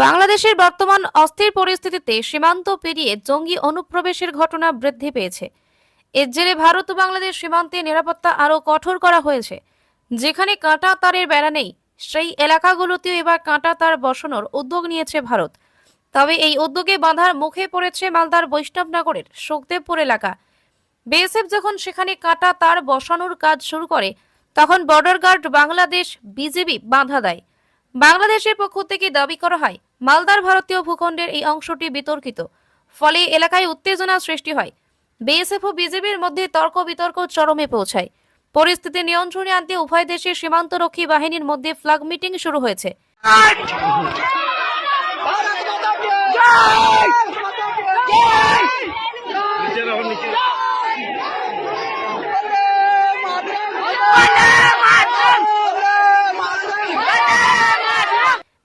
বাংলাদেশের বর্তমান অস্থির পরিস্থিতিতে সীমান্ত পেরিয়ে জঙ্গি অনুপ্রবেশের ঘটনা বৃদ্ধি পেয়েছে। এর জেরে ভারত ও বাংলাদেশ সীমান্তে নিরাপত্তা আরও কঠোর করা হয়েছে। যেখানে কাঁটা তারের বেড়া নেই, সেই এলাকাগুলোতেও এবার কাঁটা তার বসানোর উদ্যোগ নিয়েছে ভারত। তবে এই উদ্যোগে বাধার মুখে পড়েছে মালদার বৈষ্ণবনগরের সুখদেবপুর এলাকা। বিএসএফ যখন সেখানে কাঁটা তার বসানোর কাজ শুরু করে, তখন বর্ডার গার্ড বাংলাদেশ বিজেপি বাধা দেয়। বাংলাদেশের পক্ষ থেকে দাবি করা হয়, মালদার ভারতীয় ভূখণ্ডের এই অংশটি বিতর্কিত। ফলে এলাকায় উত্তেজনা সৃষ্টি হয়। বিএসএফ ও বিজেপির মধ্যে তর্ক বিতর্ক চরমে পৌঁছায়। পরিস্থিতি নিয়ন্ত্রণে আনতে উভয় দেশের সীমান্তরক্ষী বাহিনীর মধ্যে ফ্ল্যাগ মিটিং শুরু হয়েছে।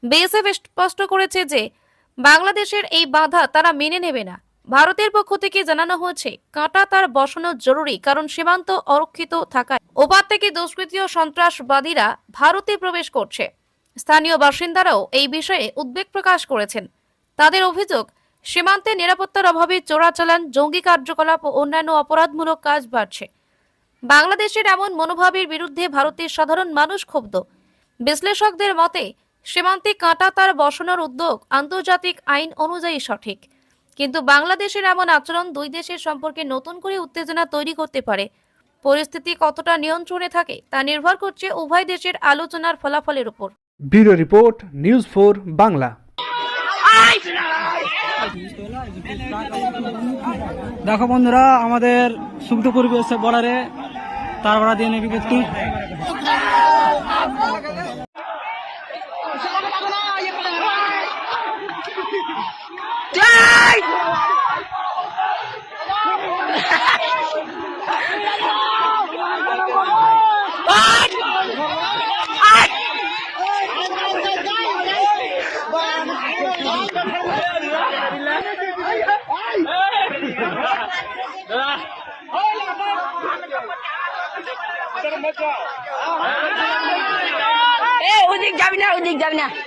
বিএসএফ স্পষ্ট করেছে যে, বাংলাদেশের এই বাধা তারা মেনে নেবে না। ভারতের পক্ষ থেকে জানানো হয়েছে, কাঁটা তার বসানো জরুরি, কারণ সীমান্ত অরক্ষিত থাকায়। ওপার থেকে দুষ্কৃতীয় সন্ত্রাসবাদীরা ভারতে প্রবেশ করছে। স্থানীয় বাসিন্দারাও এই বিষয়ে উদ্বেগ প্রকাশ করেছেন। তাদের অভিযোগ, সীমান্তে নিরাপত্তার অভাবে চোরাচালান, জঙ্গি কার্যকলাপ ও অন্যান্য অপরাধমূলক কাজ বাড়ছে। বাংলাদেশের এমন মনোভাবের বিরুদ্ধে ভারতের সাধারণ মানুষ ক্ষুব্ধ। বিশ্লেষকদের মতে সীমান্তে কাঁটা তার বসানোর উদ্যোগ আন্তর্জাতিক আইন অনুযায়ী সঠিক। কিন্তু বাংলাদেশের এমন আচরণ দুই দেশের সম্পর্কে নতুন করে উত্তেজনা তৈরি করতে পারে। পরিস্থিতি কতটা নিয়ন্ত্রণে থাকে তা নির্ভর করছে উভয় দেশের আলোচনার ফলাফলের উপর। Bureau report news four Bangla. দেখো বন্ধুরা আমাদের সুবিধা পরিবেশ বর্ডারে তার দিয়ে নেবি Eh, udik jamin na, udik.